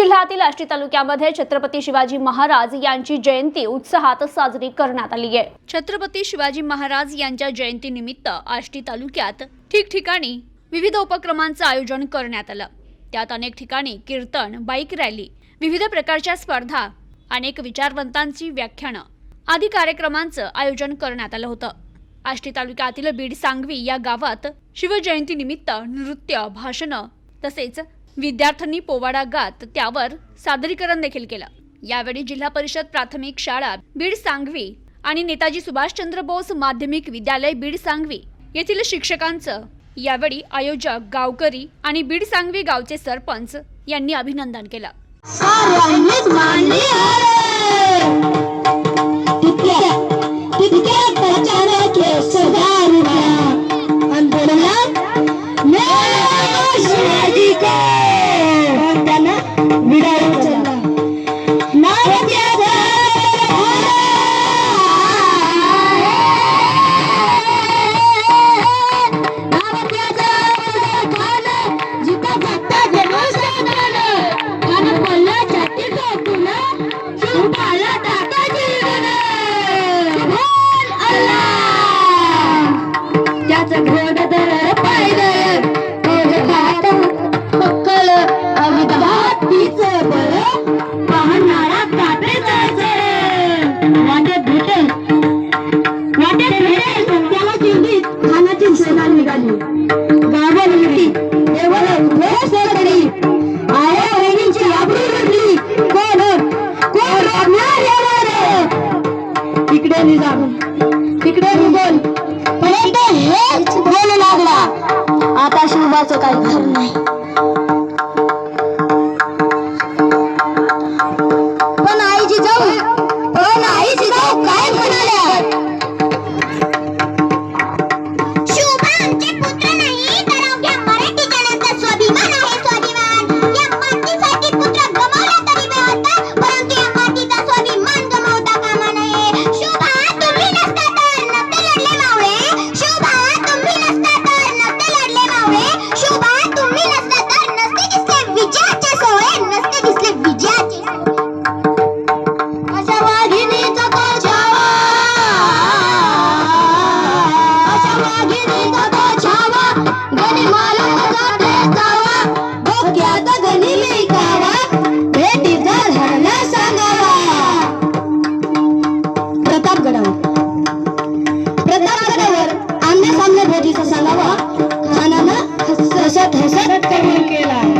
जिल्ह्यातील आष्टी तालुक्यामध्ये छत्रपती शिवाजी महाराज यांची जयंती उत्साहात साजरी करण्यात आली आहे. छत्रपती शिवाजी महाराज यांच्या जयंतीनिमित्त आष्टी तालुक्यात ठिकठिकाणी विविध उपक्रमांचं आयोजन करण्यात आलं. त्यात अनेक ठिकाणी कीर्तन बाईक रॅली विविध प्रकारच्या स्पर्धा अनेक विचारवंतांची व्याख्यानं आदी कार्यक्रमांचं आयोजन करण्यात आलं होतं. आष्टी तालुक्यातील बीड सांगवी या गावात शिवजयंतीनिमित्त नृत्य भाषणं तसेच विद्यार्थ्यांनी पोवाडा गात त्यावर सादरीकरण देखील केलं. यावेळी जिल्हा परिषद प्राथमिक शाळा बीड सांगवी आणि नेताजी सुभाषचंद्र बोस माध्यमिक विद्यालय बीड सांगवी येथील शिक्षकांचं यावेळी आयोजक गावकरी आणि बीड सांगवी गावचे सरपंच यांनी अभिनंदन केलं. ಅದರ 謎わかんない बहुत कर्म केला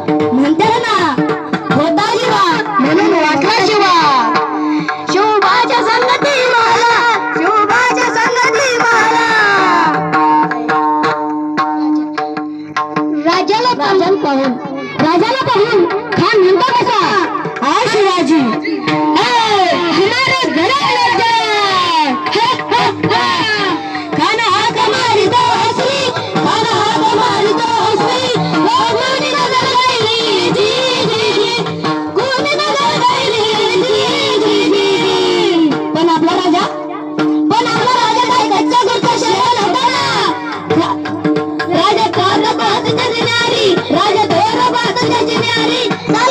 राजाला पाहून राजाला पाहून खान म्हणतो कसा? आ शिवाजी. Olha ali.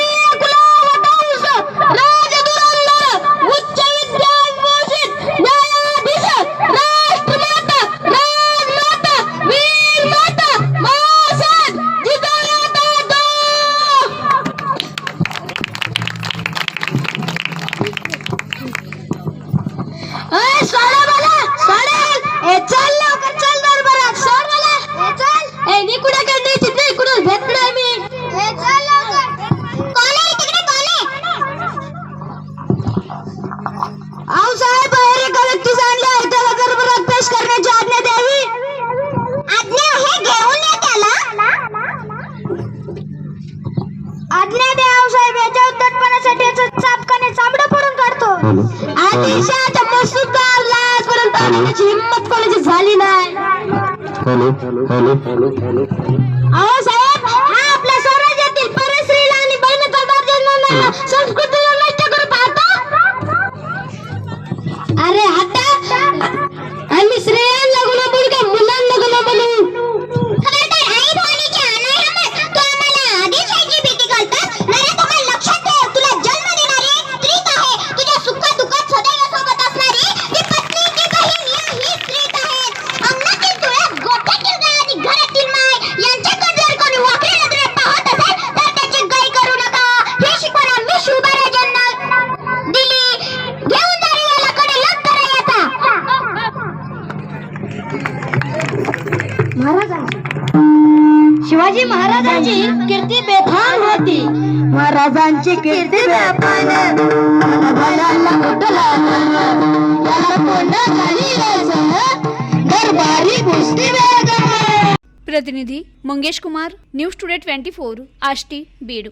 भेजा उद्धटपणासाठी चापकाने चामडं पडून काढतो. आदिशाच्या मसूद पर्यंत कोणाची झाली नाही. कीर्ती महाराजांची कीर्ती बेथान होती. महाराजांची कीर्ती व्यापान प्रतिनिधी Mangesh Kumar news today twenty four Ashti Beed.